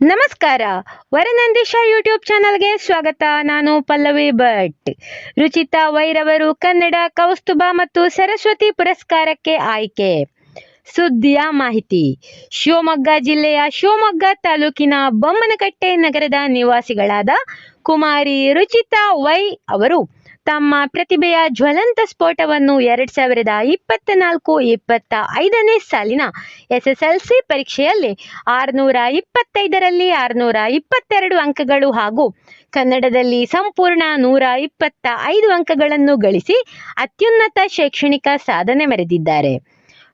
ನಮಸ್ಕಾರ. ವರನಂದೀಶ ಯೂಟ್ಯೂಬ್ ಚಾನಲ್ಗೆ ಸ್ವಾಗತ. ನಾನು ಪಲ್ಲವಿ ಭಟ್. ರುಚಿತಾ ವೈರವರು ಕನ್ನಡ, ಕೌಸ್ತುಭ ಮತ್ತು ಸರಸ್ವತಿ ಪುರಸ್ಕಾರಕ್ಕೆ ಆಯ್ಕೆ. ಸುದ್ದಿಯ ಮಾಹಿತಿ. ಶಿವಮೊಗ್ಗ ಜಿಲ್ಲೆಯ ಶಿವಮೊಗ್ಗ ತಾಲೂಕಿನ ಬೊಮ್ಮನಕಟ್ಟೆ ನಗರದ ನಿವಾಸಿಗಳಾದ ಕುಮಾರಿ ರುಚಿತಾ ವೈ ಅವರು ತಮ್ಮ ಪ್ರತಿಭೆಯ ಜ್ವಲಂತ ಸ್ಫೋಟವನ್ನು ಎರಡ್ ಸಾವಿರದ ಇಪ್ಪತ್ತ ನಾಲ್ಕು ಇಪ್ಪತ್ತ ಐದನೇ ಸಾಲಿನ ಎಸ್ಎಸ್ಎಲ್ಸಿ ಪರೀಕ್ಷೆಯಲ್ಲಿ ಆರುನೂರ ಇಪ್ಪತ್ತೈದರಲ್ಲಿ ಆರುನೂರ ಇಪ್ಪತ್ತೆರಡು ಅಂಕಗಳು ಹಾಗೂ ಕನ್ನಡದಲ್ಲಿ ಸಂಪೂರ್ಣ ನೂರ ಇಪ್ಪತ್ತ ಐದು ಅಂಕಗಳನ್ನು ಗಳಿಸಿ ಅತ್ಯುನ್ನತ ಶೈಕ್ಷಣಿಕ ಸಾಧನೆ ಮೆರೆದಿದ್ದಾರೆ.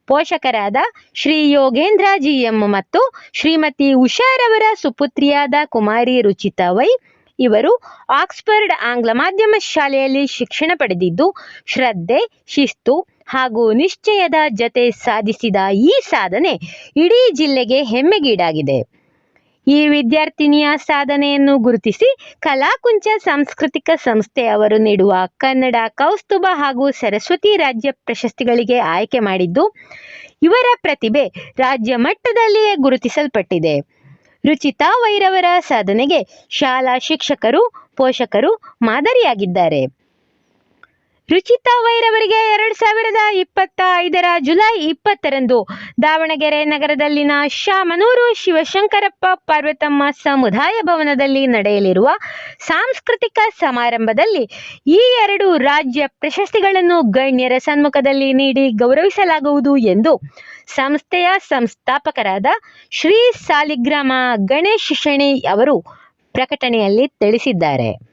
ಪೋಷಕರಾದ ಶ್ರೀ ಯೋಗೇಂದ್ರ ಜಿಎಂ ಮತ್ತು ಶ್ರೀಮತಿ ಉಷಾರವರ ಸುಪುತ್ರಿಯಾದ ಕುಮಾರಿ ರುಚಿತಾ ವೈ ಇವರು ಆಕ್ಸ್ಫರ್ಡ್ ಆಂಗ್ಲ ಮಾಧ್ಯಮ ಶಾಲೆಯಲ್ಲಿ ಶಿಕ್ಷಣ ಪಡೆದಿದ್ದು, ಶ್ರದ್ಧೆ, ಶಿಸ್ತು ಹಾಗೂ ನಿಶ್ಚಯದ ಜತೆ ಸಾಧಿಸಿದ ಈ ಸಾಧನೆ ಇಡೀ ಜಿಲ್ಲೆಗೆ ಹೆಮ್ಮೆಗೀಡಾಗಿದೆ. ಈ ವಿದ್ಯಾರ್ಥಿನಿಯ ಸಾಧನೆಯನ್ನು ಗುರುತಿಸಿ ಕಲಾಕುಂಚ ಸಾಂಸ್ಕೃತಿಕ ಸಂಸ್ಥೆ ಅವರು ನೀಡುವ ಕನ್ನಡ ಕೌಸ್ತುಭ ಹಾಗೂ ಸರಸ್ವತಿ ರಾಜ್ಯ ಪ್ರಶಸ್ತಿಗಳಿಗೆ ಆಯ್ಕೆ ಮಾಡಿದ್ದು, ಇವರ ಪ್ರತಿಭೆ ರಾಜ್ಯ ಮಟ್ಟದಲ್ಲಿಯೇ ಗುರುತಿಸಲ್ಪಟ್ಟಿದೆ. ರುಚಿತಾ ವೈರವರ ಸಾಧನೆಗೆ ಶಾಲಾ ಶಿಕ್ಷಕರು ಪೋಷಕರು ಮಾದರಿಯಾಗಿದ್ದಾರೆ. ರುಚಿತಾ ವೈರವರಿಗೆ ಎರಡ್ ಸಾವಿರದ ಇಪ್ಪತ್ತ ಐದರ ಜುಲೈ ಇಪ್ಪತ್ತರಂದು ದಾವಣಗೆರೆ ನಗರದಲ್ಲಿನ ಶಾಮನೂರು ಶಿವಶಂಕರಪ್ಪ ಪಾರ್ವತಮ್ಮ ಸಮುದಾಯ ಭವನದಲ್ಲಿ ನಡೆಯಲಿರುವ ಸಾಂಸ್ಕೃತಿಕ ಸಮಾರಂಭದಲ್ಲಿ ಈ ಎರಡು ರಾಜ್ಯ ಪ್ರಶಸ್ತಿಗಳನ್ನು ಗಣ್ಯರ ಸನ್ಮುಖದಲ್ಲಿ ನೀಡಿ ಗೌರವಿಸಲಾಗುವುದು ಎಂದು ಸಂಸ್ಥೆಯ ಸಂಸ್ಥಾಪಕರಾದ ಶ್ರೀ ಸಾಲಿಗ್ರಾಮ ಗಣೇಶ್ ಶೆಣಿ ಅವರು ಪ್ರಕಟಣೆಯಲ್ಲಿ ತಿಳಿಸಿದ್ದಾರೆ.